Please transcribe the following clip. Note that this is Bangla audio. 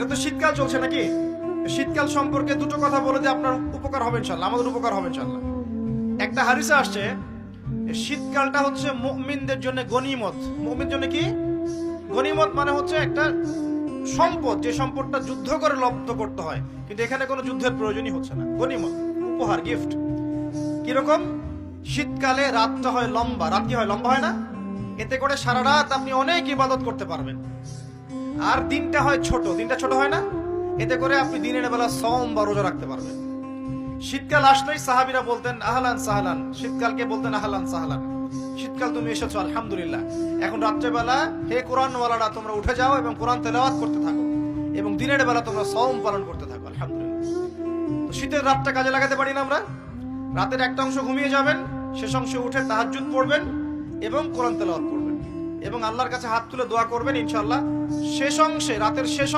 এটা তো শীতকাল চলছে নাকি? শীতকাল সম্পর্কে দুটো কথা বলে যে আপনার উপকার হবে ইনশাল্লাহ, আমাদের উপকার হবে ইনশাল্লাহ। একটা হারিসে আসছে শীতকালটা হচ্ছে মুমিনদের জন্য গনিমত। মুমিন জন্য কি? গনিমত মানে হচ্ছে একটা সম্পদ, যে সম্পদটা যুদ্ধ করে লব্ধ করতে হয়। কিন্তু এখানে কোনো যুদ্ধের প্রয়োজনই হচ্ছে না। গনিমত, উপহার গিফট কীরকম? শীতকালে রাতটা হয় লম্বা। রাত কি হয়? লম্বা হয় না? এতে করে সারা রাত আপনি অনেক ইবাদত করতে পারবেন। আর দিনটা হয় ছোট, দিনটা ছোট হয় না? এতে করে আপনি দিনের বেলা সম বা রোজা রাখতে পারবেন। শীতকাল আসলেই সাহাবিরা বলতেন, আহলান সাহলান। শীতকালকে বলতেন? আহলান সাহলান। শীতকাল তুমি এসেছ, আলহামদুলিল্লাহ। এখন রাত্রেবেলা, হে কোরআনওয়ালারা, তোমরা উঠে যাও এবং কোরআন তেলাওয়াত করতে থাকো এবং দিনের বেলা তোমরা সম পালন করতে থাকো, আলহামদুলিল্লাহ। শীতের রাতটা কাজে লাগাতে পারি না আমরা? রাতের একটা অংশ ঘুমিয়ে যাবেন, শেষ অংশে উঠে তাহাজ্জুদ পড়বেন এবং কোরআন তেলাওয়াত করবেন। এবং আল্লাহর কাছে হাত তুলে দোয়া করবেন ইনশাল্লাহ শেষ অংশে রাতের শেষ